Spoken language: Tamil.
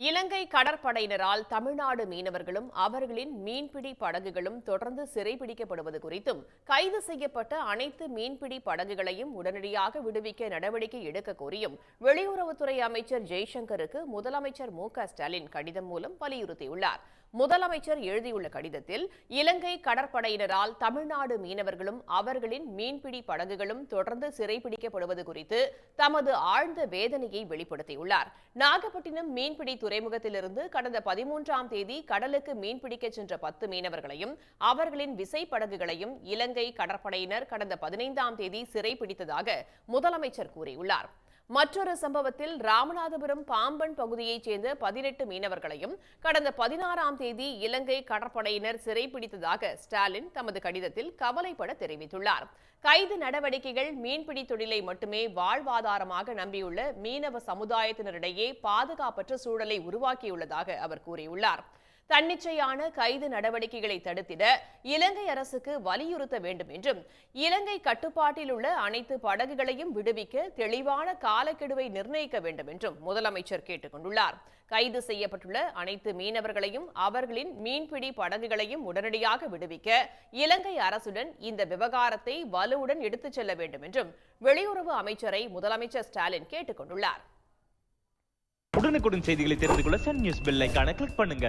இலங்கை கடற்படையினரால் தமிழ்நாடு மீனவர்களும் அவர்களின் மீன்பிடி படகுகளும் தொடர்ந்து சிறைபிடிக்கப்படுவது குறித்தும் கைது செய்யப்பட்ட அனைத்து மீன்பிடி படகுகளையும் உடனடியாக விடுவிக்க நடவடிக்கை எடுக்க கோரியும் வெளியுறவுத்துறை அமைச்சர் ஜெய்சங்கருக்கு முதலமைச்சர் மு ஸ்டாலின் கடிதம் மூலம் வலியுறுத்தியுள்ளார். முதலமைச்சர் எழுதியுள்ள கடிதத்தில் இலங்கை கடற்படையினரால் தமிழ்நாடு மீனவர்களும் அவர்களின் மீன்பிடி படகுகளும் தொடர்ந்து சிறைபிடிக்கப்படுவது குறித்து தமது ஆழ்ந்த வேதனையை வெளிப்படுத்தியுள்ளார். நாகப்பட்டினம் மீன்பிடி துறைமுகத்திலிருந்து கடந்த பதிமூன்றாம் தேதி கடலுக்கு மீன்பிடிக்கச் சென்ற பத்து மீனவர்களையும் அவர்களின் விசைப்படகுகளையும் இலங்கை கடற்படையினர் கடந்த பதினைந்தாம் தேதி சிறைப்பிடித்ததாக முதலமைச்சர் கூறியுள்ளார். மற்றொரு சம்பவத்தில் ராமநாதபுரம் பாம்பன் பகுதியைச் சேர்ந்த பதினெட்டு மீனவர்களையும் கடந்த பதினாறாம் தேதி இலங்கை கடற்படையினர் சிறைப்பிடித்ததாக ஸ்டாலின் தமது கடிதத்தில் கவலைப்பட தெரிவித்துள்ளார். கைது நடவடிக்கைகள் மீன்பிடி தொழிலை மட்டுமே வாழ்வாதாரமாக நம்பியுள்ள மீனவ சமுதாயத்தினரிடையே பாதுகாப்பற்ற சூழலை உருவாக்கியுள்ளதாக அவர் கூறியுள்ளார். தன்னிச்சையான கைது நடவடிக்கைகளை தடுத்திட இலங்கை அரசுக்கு வலியுறுத்த வேண்டும் என்றும் இலங்கை கட்டுப்பாட்டில் உள்ள அனைத்து படகுகளையும் விடுவிக்க தெளிவான காலக்கெடுவை நிர்ணயிக்க வேண்டும் என்றும் முதலமைச்சர் கேட்டுக் கொண்டுள்ளார். கைது செய்யப்பட்டுள்ள அனைத்து மீனவர்களையும் அவர்களின் மீன்பிடி படகுகளையும் உடனடியாக விடுவிக்க இலங்கை அரசுடன் இந்த விவகாரத்தை வலுவுடன் எடுத்துச் செல்ல வேண்டும் என்றும் வெளியுறவு அமைச்சரை முதலமைச்சர் ஸ்டாலின் கேட்டுக் கொண்டுள்ளார். உடனுக்குடன் செய்திகளை தெரிந்து கொள்ள சன் நியூஸ் பெல் ஐக்கான கிளிக் பண்ணுங்க.